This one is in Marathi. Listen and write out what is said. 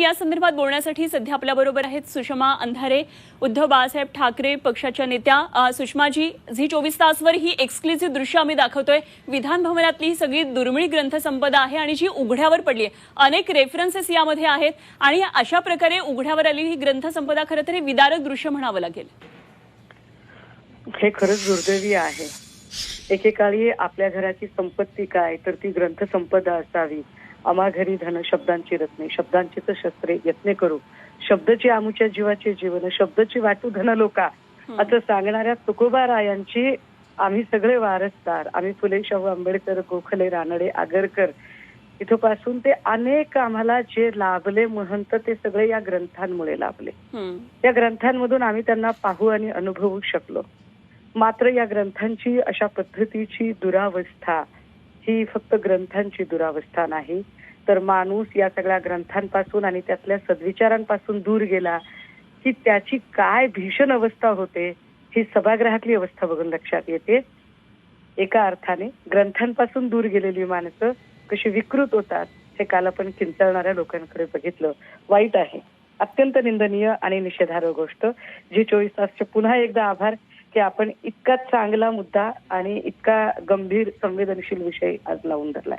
या संदर्भात बोलण्यासाठी सध्या आपल्या बरोबर आहेत सुषमा अंधारे उद्धव बाळासाहेब ठाकरे पक्षाच्या नेत्या. सुषमाजी झी चोवीस तासवर ही एक्सक्लुझिव्ह दृश्य आम्ही दाखवतोय. विधान भवनातली ही सगळी दुर्मिळ ग्रंथसंपदा आहे आणि जी उघड्यावर पडली आहे अनेक रेफरन्सेस यामध्ये आहेत आणि अशा प्रकारे उघड्यावर आलेली ही ग्रंथसंपदा खरं तर हे विदारक दृश्य म्हणावं लागेल. हे खरंच दुर्दैवी आहे. एकेकाळी आपल्या घराची संपत्ती काय तर ती ग्रंथसंपदा असावी. आम्हा घरी धन शब्दांची रत्ने शब्दांचीच शस्त्रे यत्ने करू. शब्दची आमुच्या जीवाचे जीवन शब्दची वाटू धन लोका. असं सांगणाऱ्या तुकोबा रायांची आम्ही सगळे वारसदार. आम्ही फुले शाहू आंबेडकर गोखले रानडे आगरकर. इथपासून ते अनेक आम्हाला जे लाभले महंत ते सगळे या ग्रंथांमुळे लाभले. या ग्रंथांमधून आम्ही त्यांना पाहू आणि अनुभवू शकलो. मात्र या ग्रंथांची अशा पद्धतीची दुरावस्था ही फक्त ग्रंथांची दुरावस्था नाही तर माणूस या सगळ्या ग्रंथांपासून आणि त्यातल्या सद्विचारांपासून दूर गेला की त्याची काय भीषण अवस्था होते ही सभागृहातली अवस्था बघून लक्षात येते. एका अर्थाने ग्रंथांपासून दूर गेलेली माणसं कशी विकृत होतात हे काल आपण किंचाळणाऱ्या लोकांकडे बघितलं. वाईट आहे. अत्यंत निंदनीय आणि निषेधार्ह गोष्ट. जी चोवीस तासचे पुन्हा एकदा आभार. की आपण इतका चांगला मुद्दा आणि इतका गंभीर संवेदनशील विषय आज लावून धरलाय.